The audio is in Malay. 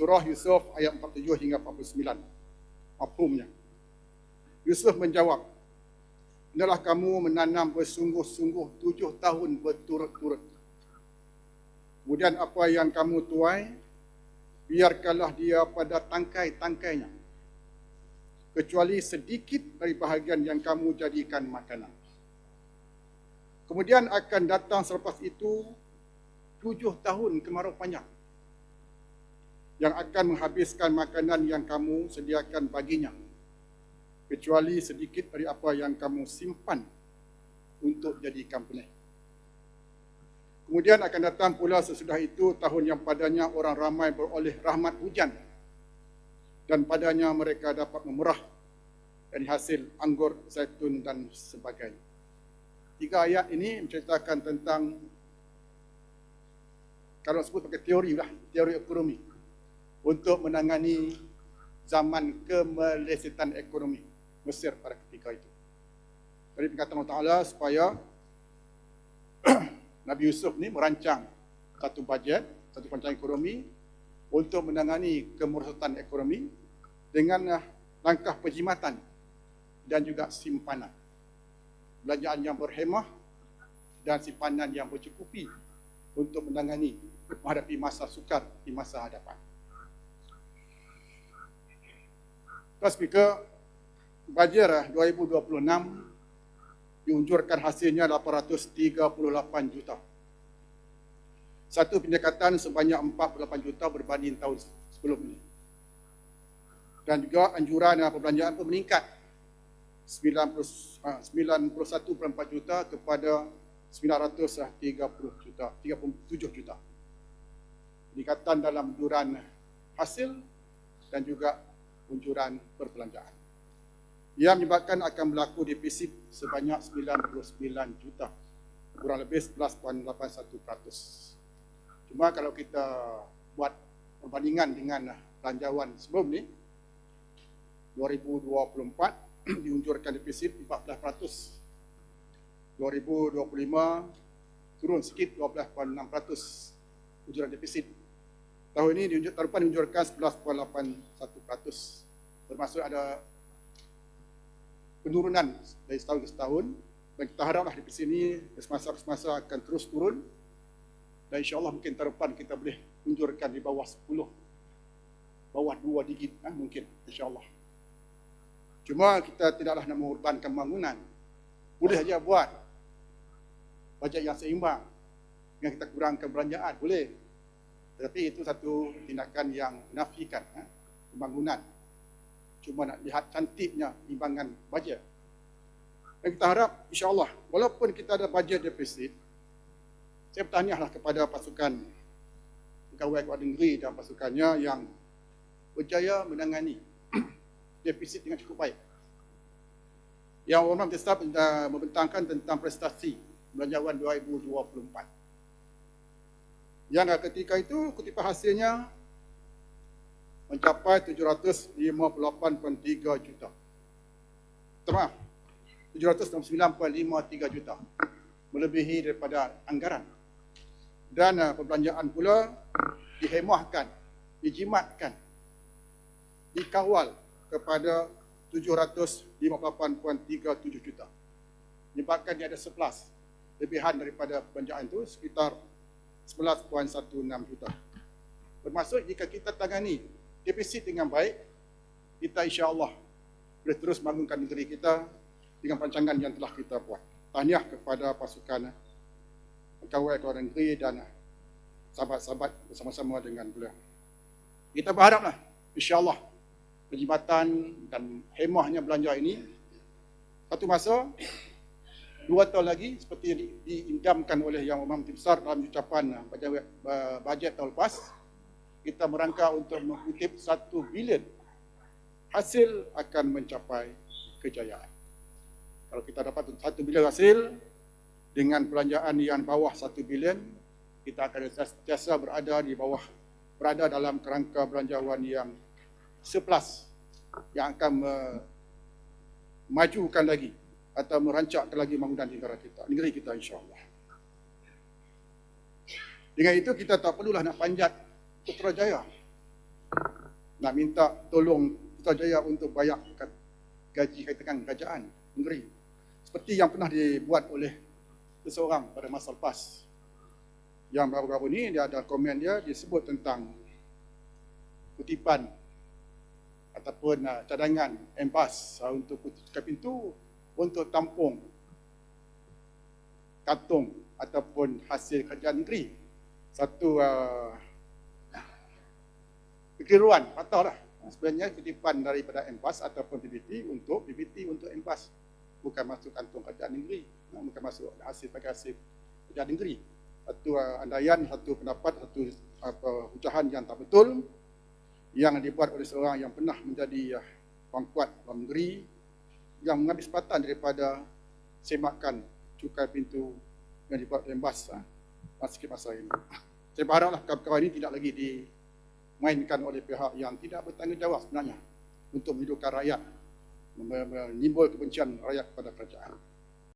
Surah Yusuf ayat 47 hingga 49. Mafhumnya. Yusuf menjawab, Inilah kamu menanam bersungguh-sungguh tujuh tahun berturut-turut. Kemudian apa yang kamu tuai, biarkanlah dia pada tangkai-tangkainya. Kecuali sedikit dari bahagian yang kamu jadikan makanan. Kemudian akan datang selepas itu tujuh tahun kemarau panjang yang akan menghabiskan makanan yang kamu sediakan baginya kecuali sedikit dari apa yang kamu simpan untuk jadikan benih. Kemudian akan datang pula sesudah itu tahun yang padanya orang ramai beroleh rahmat hujan dan padanya mereka dapat memerah dari hasil anggur, zaitun dan sebagainya. Tiga ayat ini menceritakan tentang kalau sebut pakai teori lah, teori ekonomi untuk menangani zaman kemelesetan ekonomi. Mesir pada ketika itu. Dari perkataan Allah Ta'ala supaya Nabi Yusuf ni merancang satu bajet, satu perancangan ekonomi untuk menangani kemerosotan ekonomi dengan uh, langkah penjimatan dan juga simpanan. Belanjaan yang berhemah dan simpanan yang bercukupi untuk menangani menghadapi masa sukar di masa hadapan. Tuan Speaker, Bajer 2026 diunjurkan hasilnya 838 juta. Satu pendekatan sebanyak 48 juta berbanding tahun sebelum ini. Dan juga anjuran perbelanjaan pun meningkat 91.4 juta kepada 930 juta, 37 juta. Peningkatan dalam anjuran hasil dan juga unjuran perbelanjaan yang menyebabkan akan berlaku defisit sebanyak 99 juta kurang lebih 11.81%. Cuma kalau kita buat perbandingan dengan belanjawan sebelum ni 2024 diunjurkan defisit 14%. 2025 turun sikit 12.6% unjuran defisit. Tahun ini diunjuk, tahun depan diunjurkan 11.81%. Termasuk ada penurunan dari setahun ke setahun. Dan kita haraplah di sini semasa semasa akan terus turun. Dan insyaAllah mungkin tahun depan kita boleh unjurkan di bawah 10 bawah 2 digit eh, mungkin insyaAllah. Cuma kita tidaklah nak mengorbankan bangunan. Boleh saja buat bajet yang seimbang. Dengan kita kurangkan belanjaan boleh tetapi itu satu tindakan yang menafikan eh, pembangunan cuma nak lihat cantiknya timbangan bajet. Dan kita harap insyaAllah walaupun kita ada bajet defisit, saya bertanyahlah kepada pasukan pegawai keluar negeri dan pasukannya yang berjaya menangani defisit dengan cukup baik. Yang Umar Tesab membentangkan tentang prestasi belanjawan 2024. Yang ketika itu kutipan hasilnya mencapai 758.3 juta. Maaf, 769.53 juta. Melebihi daripada anggaran. Dan uh, perbelanjaan pula dihemahkan, dijimatkan, dikawal kepada 758.37 juta. Menyebabkan dia ada surplus lebihan daripada perbelanjaan itu sekitar 11.16 juta. Bermaksud jika kita tangani defisit dengan baik, kita insya-Allah boleh terus bangunkan negeri kita dengan perancangan yang telah kita buat. Tahniah kepada pasukan pegawai keluar negeri dan sahabat-sahabat bersama-sama dengan beliau. Kita berharaplah insya-Allah perjimatan dan hemahnya belanja ini satu masa dua tahun lagi seperti diindamkan oleh Yang Menteri Besar dalam ucapan bajet tahun lepas kita merangka untuk mengutip satu bilion hasil akan mencapai kejayaan. Kalau kita dapat satu bilion hasil dengan belanjaan yang bawah satu bilion, kita akan sentiasa berada di bawah, berada dalam kerangka belanjawan yang surplus yang akan memajukan lagi atau merancakkan lagi bangunan negara kita, negeri kita insyaAllah. Dengan itu kita tak perlulah nak panjat Putrajaya. nak minta tolong Putrajaya untuk bayar gaji kaitan kerajaan negeri. Seperti yang pernah dibuat oleh seseorang pada masa lepas. Yang baru-baru ni dia ada komen dia disebut tentang kutipan ataupun uh, cadangan empas uh, untuk kutipan pintu untuk tampung kantung ataupun hasil kerajaan negeri. Satu uh, kekeliruan, patahlah. Sebenarnya kutipan daripada empas ataupun PBT untuk PBT untuk empas. Bukan masuk kantung kerajaan negeri. Bukan masuk hasil pakai hasil kerajaan negeri. Satu uh, andaian, satu pendapat, satu apa, ucahan yang tak betul yang dibuat oleh seorang yang pernah menjadi uh, orang kuat dalam negeri yang mengambil sepatan daripada semakan cukai pintu yang dibuat oleh embas uh, sikit masa ini. Saya berharaplah kawan-kawan ini tidak lagi dimainkan oleh pihak yang tidak bertanggungjawab sebenarnya untuk menghidupkan rakyat, menimbul kebencian rakyat kepada kerajaan.